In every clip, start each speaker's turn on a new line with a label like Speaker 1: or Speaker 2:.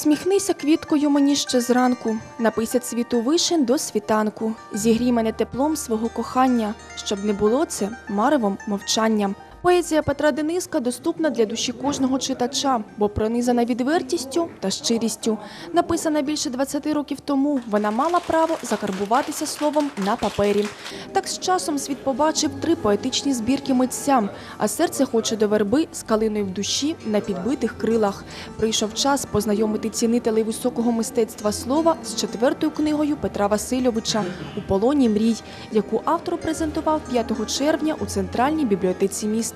Speaker 1: Всміхнися квіткою мені ще зранку, напися цвіту вишень до світанку. Зігрій мене теплом свого кохання, щоб не було це маревом мовчанням. Поезія Петра Дениска доступна для душі кожного читача, бо пронизана відвертістю та щирістю. Написана більше 20 років тому, вона мала право закарбуватися словом на папері. Так з часом світ побачив три поетичні збірки митця, а серце хоче до верби з калиною в душі на підбитих крилах. Прийшов час познайомити цінителей високого мистецтва слова з четвертою книгою Петра Васильовича у полоні мрій, яку автор презентував 5 червня у центральній бібліотеці міста.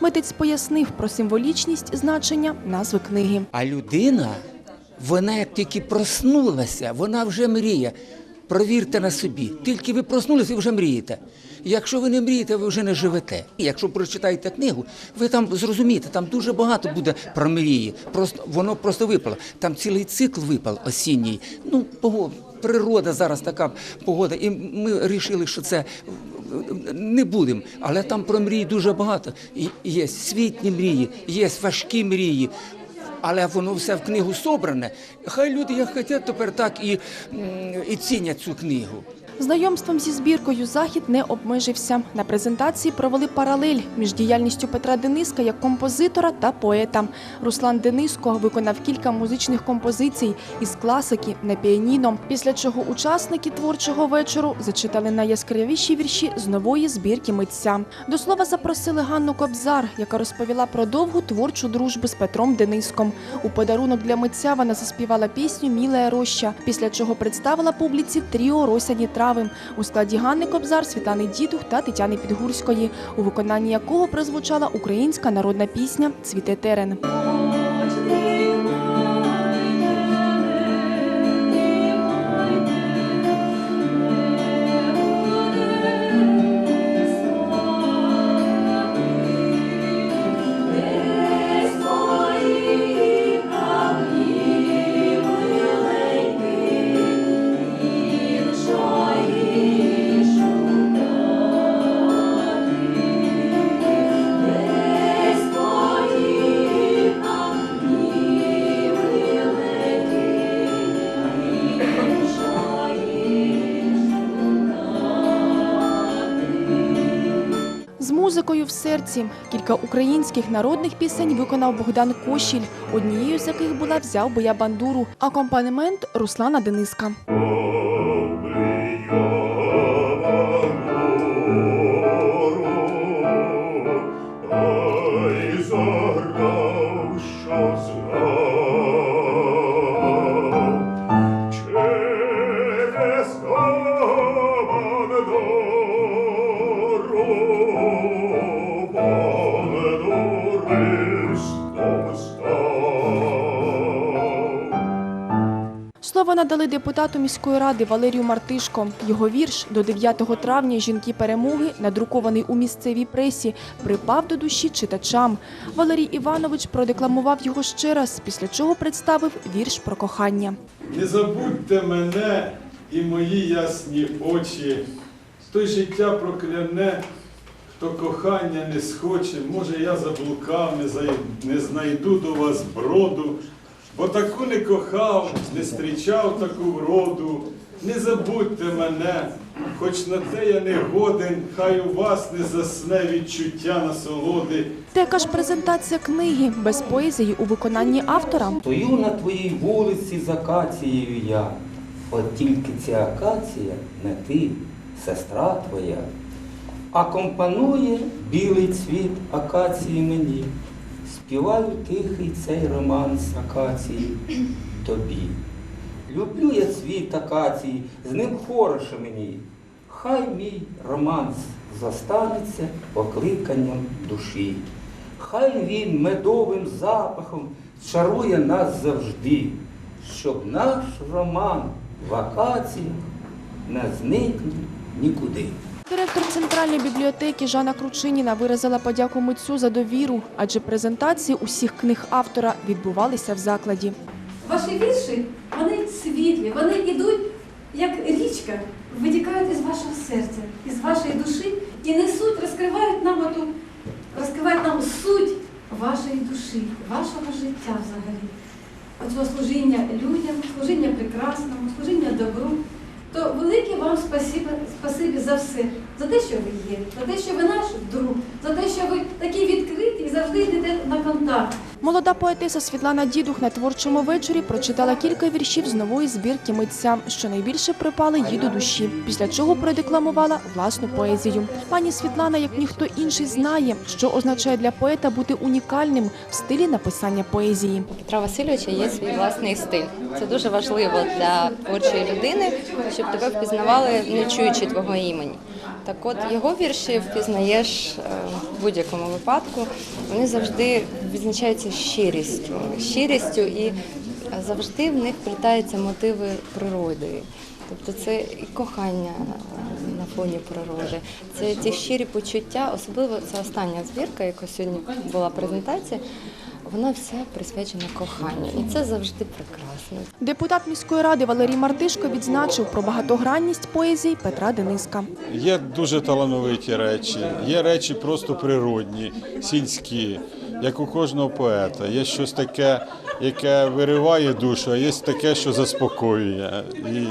Speaker 1: Митець пояснив про символічність значення назви книги.
Speaker 2: А людина, вона як тільки проснулася, вона вже мріє. Провірте на собі. Тільки ви проснулися і вже мрієте. Якщо ви не мрієте, ви вже не живете. Якщо прочитаєте книгу, ви там зрозумієте, там дуже багато буде про мрії. Просто воно просто випало. Там цілий цикл випав осінній. Ну, природа зараз така погода. І ми вирішили, що це не будемо. Але там про мрії дуже багато. Є світні мрії, є важкі мрії. Але воно все в книгу собране. Хай люди як хочуть, тепер так і, і цінять цю книгу.
Speaker 1: Знайомством зі збіркою захід не обмежився. На презентації провели паралель між діяльністю Петра Дениска як композитора та поета. Руслан Дениско виконав кілька музичних композицій із класики на піаніно. Після чого учасники творчого вечору зачитали найяскравіші вірші з нової збірки митця. До слова запросили Ганну Кобзар, яка розповіла про довгу творчу дружбу з Петром Дениском. У подарунок для митця вона заспівала пісню Мілая роща, після чого представила публіці тріо Росяні трави у складі Ганни Кобзар, Світлани Дідух та Тетяни Підгурської, у виконанні якого прозвучала українська народна пісня Цвіте терен. Музикою в серці. Кілька українських народних пісень виконав Богдан Кошіль, однією з яких була взяв би я бандуру, акомпанемент Руслана Дениска.
Speaker 3: Ай,
Speaker 1: надали депутату міської ради Валерію Мартишко. Його вірш до 9 травня жінки перемоги, надрукований у місцевій пресі, припав до душі читачам. Валерій Іванович продекламував його ще раз, після чого представив вірш про кохання.
Speaker 4: Не забудьте мене і мої ясні очі, той життя прокляне, хто кохання не схоче, може я заблукав, не, знайду до вас броду, бо таку не кохав, не зустрічав таку вроду. Не забудьте мене, хоч на те я не годен, хай у вас не засне відчуття насолоди.
Speaker 1: Така ж презентація книги без поезії у виконанні автора.
Speaker 5: Стою на твоїй вулиці з акацією я. От тільки ця акація не ти, сестра твоя. Акомпанує білий цвіт акації мені. Співаю тихий цей романс акації тобі. Люблю я цвіт акації, з ним хороше мені. Хай мій романс застанеться покликанням душі. Хай він медовим запахом чарує нас завжди, щоб наш роман вакації не зникне нікуди.
Speaker 1: Директор центральної бібліотеки Жанна Кручиніна виразила подяку митцю за довіру, адже презентації усіх книг автора відбувалися в закладі.
Speaker 6: Ваші вірші, вони світлі, вони йдуть як річка, витікають із вашого серця, із вашої душі і несуть, розкривають нам оту, розкривають нам суть вашої душі, вашого життя взагалі. оцього служіння людям, служіння прекрасному, служіння добру, то велике вам спасибі, спасибі за все, за те, що ви є, за те, що ви наш друг, за те, що ви такі відкриті і завжди йдете на контакт.
Speaker 1: Молода поетеса Світлана Дідух на творчому вечорі прочитала кілька віршів з нової збірки митця, що найбільше припали їй до душі, після чого продекламувала власну поезію. Пані Світлана, як ніхто інший, знає, що означає для поета бути унікальним в стилі написання поезії.
Speaker 7: Петра Васильовича є свій власний стиль. Це дуже важливо для творчої людини, щоб тебе впізнавали, не чуючи твого імені. Так от його вірші впізнаєш е, в будь-якому випадку. Вони завжди відзначаються щирістю, щирістю і завжди в них плітаються мотиви природи. Тобто це і кохання на фоні природи, це ті щирі почуття, особливо це остання збірка, яка сьогодні була презентація. Вона вся присвячена коханню, і це завжди прекрасно.
Speaker 1: Депутат міської ради Валерій Мартишко відзначив про багатогранність поезії Петра Дениска.
Speaker 4: Є дуже талановиті речі, є речі просто природні, сільські, як у кожного поета. Є щось таке, яке вириває душу, а є таке, що заспокоює. І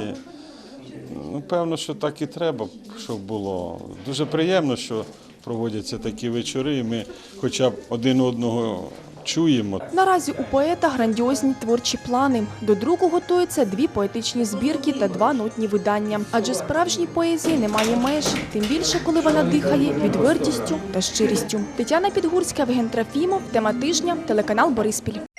Speaker 4: ну, певно, що так і треба, щоб було. Дуже приємно, що проводяться такі вечори, і ми хоча б один одного чуємо.
Speaker 1: Наразі у поета грандіозні творчі плани. До друку готуються дві поетичні збірки та два нотні видання. Адже справжній поезії немає меж, тим більше, коли вона дихає відвертістю та щирістю. Тетяна Підгурська, Евген Трофімов, тема тижня, телеканал Бориспіль.